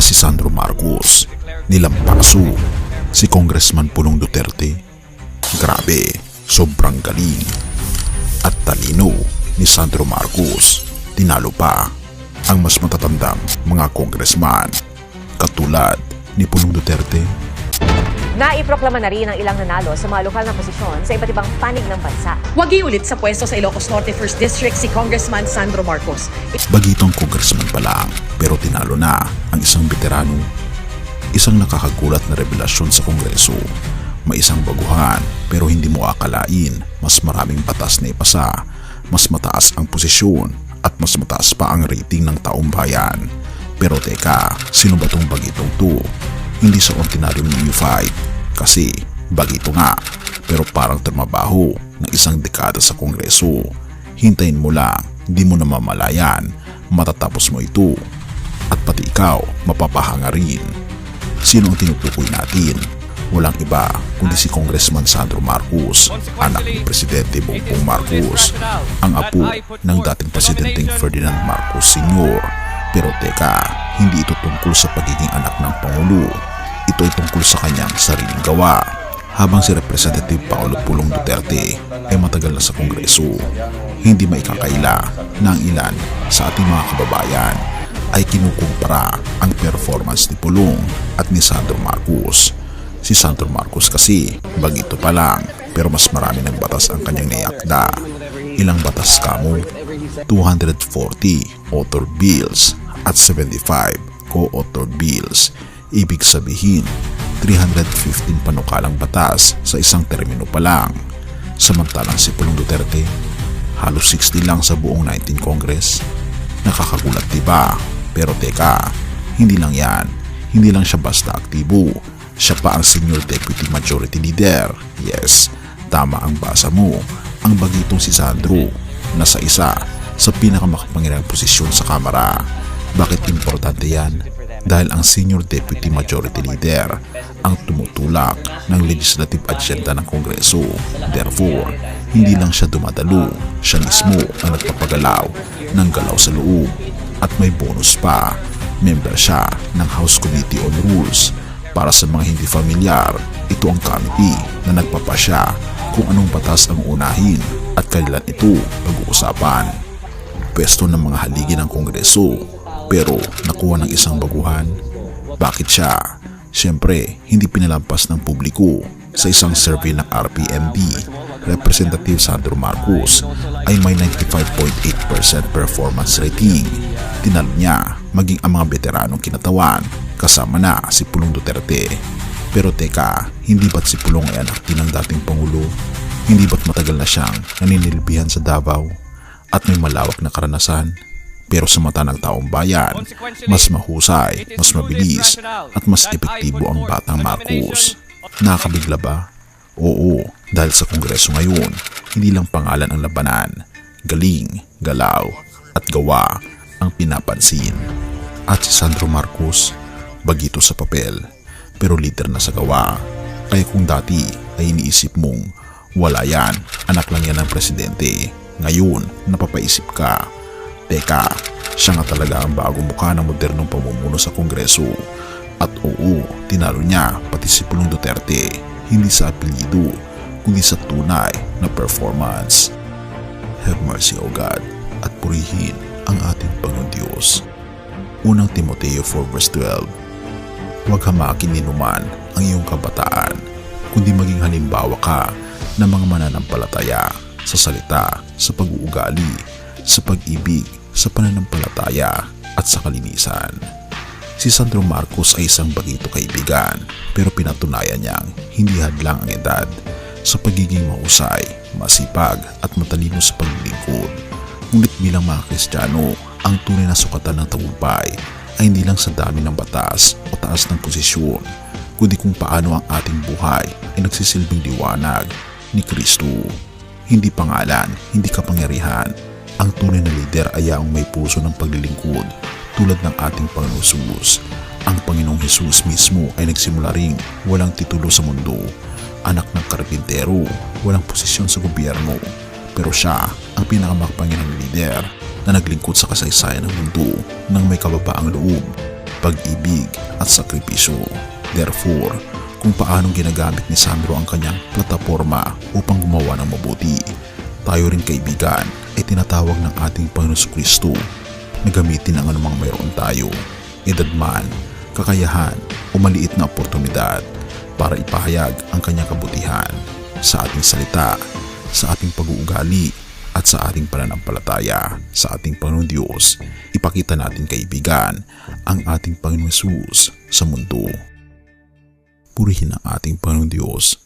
na si Sandro Marcos. Nilampaso si Congressman Pulong Duterte. Grabe, sobrang galing. At talino ni Sandro Marcos. Tinalo pa ang mas matatandang mga congressman katulad ni Pulong Duterte. Naiproklama na rin ang ilang nanalo sa mga lokal na posisyon sa iba't ibang panig ng bansa. Wagi ulit sa pwesto sa Ilocos Norte 1st District si Congressman Sandro Marcos. Bagitong congressman pa lang pero tinalo na ang isang veterano. Isang nakakagulat na revelasyon sa kongreso. May isang baguhan pero hindi mo akalain mas maraming batas na ipasa, mas mataas ang posisyon at mas mataas pa ang rating ng taong bayan. Pero teka, sino ba tong bagitong to? Hindi sa ordinaryong neophyte kasi bagito nga pero parang trumabaho ng isang dekada sa kongreso. Hintayin mo lang, di mo namamalayan, matatapos mo ito at pati ikaw mapapahanga rin. Sino ang tinutukoy natin? Walang iba kundi si Congressman Sandro Marcos, anak ni Presidente Bongbong Marcos, ang apo ng dating Presidenteng Ferdinand Marcos Sr. Pero teka, hindi ito tungkol sa pagiging anak ng Pangulo. Ito ay tungkol sa kanyang sariling gawa. Habang si Representative Paolo Pulong Duterte ay matagal na sa Kongreso, hindi maikakaila na ang ilan sa ating mga kababayan ay kinukumpara ang performance ni Pulong at ni Sandro Marcos. Si Sandro Marcos kasi bagito pa lang pero mas marami ng batas ang kanyang naiakda. Ilang batas kamo? 240 author bills at 75 co-author bills. Ibig sabihin, 315 panukalang batas sa isang termino pa lang. Samantalang si Pulong Duterte, halos 60 lang sa buong 19 Congress. Nakakagulat diba? Pero teka, hindi lang yan. Hindi lang siya basta aktibo. Siya pa ang Senior Deputy Majority Leader. Yes, tama ang basa mo. Ang bagitong si Sandro, nasa isa sa pinakamakapangyarihang posisyon sa Kamara. Bakit importante yan? Dahil ang Senior Deputy Majority Leader ang tumutulak ng legislative agenda ng Kongreso. Therefore, hindi lang siya dumadalo, siya mismo ang nagpapagalaw ng galaw sa loob. At may bonus pa, member siya ng House Committee on Rules. Para sa mga hindi familiar, ito ang committee na nagpapasya kung anong batas ang unahin at kailan ito pag-uusapan. Pwesto ng mga haligi ng Kongreso pero nakuha ng isang baguhan. Bakit siya? Siyempre, hindi pinalampas ng publiko sa isang survey ng RPMD. Representative Sandro Marcos ay may 95.8% performance rating. Tinalo niya maging ang mga veteranong kinatawan kasama na si Pulong Duterte. Pero teka, hindi ba't si Pulong ay anak din ng dating Pangulo? Hindi ba't matagal na siyang naninilbihan sa Davao? At may malawak na karanasan? Pero sa mata ng taong bayan, mas mahusay, mas mabilis, at mas epektibo ang batang Marcos. Nakakabigla ba? Oo, dahil sa kongreso ngayon, hindi lang pangalan ang labanan. Galing, galaw, at gawa ang pinapansin. At si Sandro Marcos, bagito sa papel, pero leader na sa gawa. Kaya kung dati ay iniisip mong wala yan, anak lang yan ng presidente. Ngayon, napapaisip ka, teka, siya nga talaga ang bagong mukha ng modernong pamumuno sa kongreso. At oo, tinalo niya pati si Pulong Duterte, hindi sa apelyido, kundi sa tunay na performance. Have mercy, O God, at purihin ang ating Panginoon Diyos. Unang Timoteo 4 verse 12 Huwag hamakin ni numan ang iyong kabataan, kundi maging halimbawa ka ng mga mananampalataya sa salita, sa pag-uugali, sa pag-ibig, sa pananampalataya at sa kalinisan. Si Sandro Marcos ay isang bagito kaibigan pero pinatunayan niyang hindi hadlang ang edad sa pagiging mahusay, masipag at matalino sa paglilingkod. Ngunit bilang mga Kristiyano, ang tunay na sukatan ng tagumpay ay hindi lang sa dami ng batas o taas ng posisyon, kundi kung paano ang ating buhay ay nagsisilbing liwanag ni Kristo. Hindi pangalan, hindi kapangyarihan. Ang tunay na lider ay ang may puso ng paglilingkod tulad ng ating Panginoong Jesus. Ang Panginoong Jesus mismo ay nagsimula ring walang titulo sa mundo, anak ng karpintero, walang posisyon sa gobyerno. Pero siya ang pinakamakapangyarihang lider na naglingkod sa kasaysayan ng mundo nang may kababaang loob. pag-ibig at sakripisyo. Therefore, kung paanong ginagamit ni Sandro ang kanyang plataforma upang gumawa ng mabuti, tayo rin kaibigan ay tinatawag ng ating Panginoon Kristo na gamitin ang anumang mayroon tayo, edad man, kakayahan o maliit na oportunidad para ipahayag ang kanyang kabutihan sa ating salita, sa ating pag-uugali at sa ating pananampalataya sa ating Panginoon Diyos. Ipakita natin kaibigan ang ating Panginoon Jesus sa mundo. Purihin ang ating Panginoon Diyos